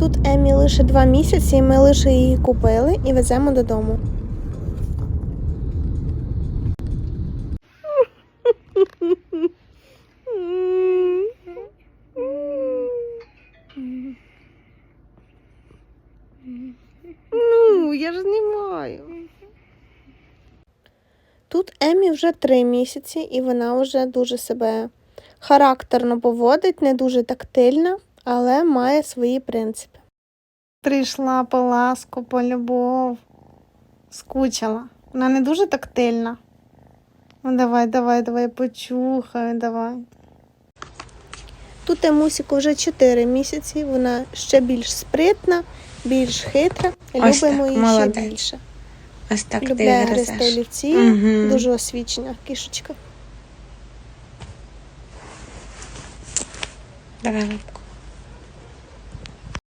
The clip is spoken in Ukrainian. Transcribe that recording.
Тут Емі лише два місяці, і ми лише її купили і веземо додому. Ну, я ж знімаю. Тут Емі вже три місяці, і вона вже дуже себе характерно поводить, не дуже тактильна, але має свої принципи. Прийшла по ласку, по любов, скучила. Вона не дуже тактильна. Ну давай, давай, давай, почухай, давай. Тут Емусіку вже 4 місяці, вона ще більш спритна, більш хитра. Ось Любимо так, її ще більше. Ось так Любляє ти гристи гризеш. олівці, Мгм. дуже освічена кішечка. Давай лапку.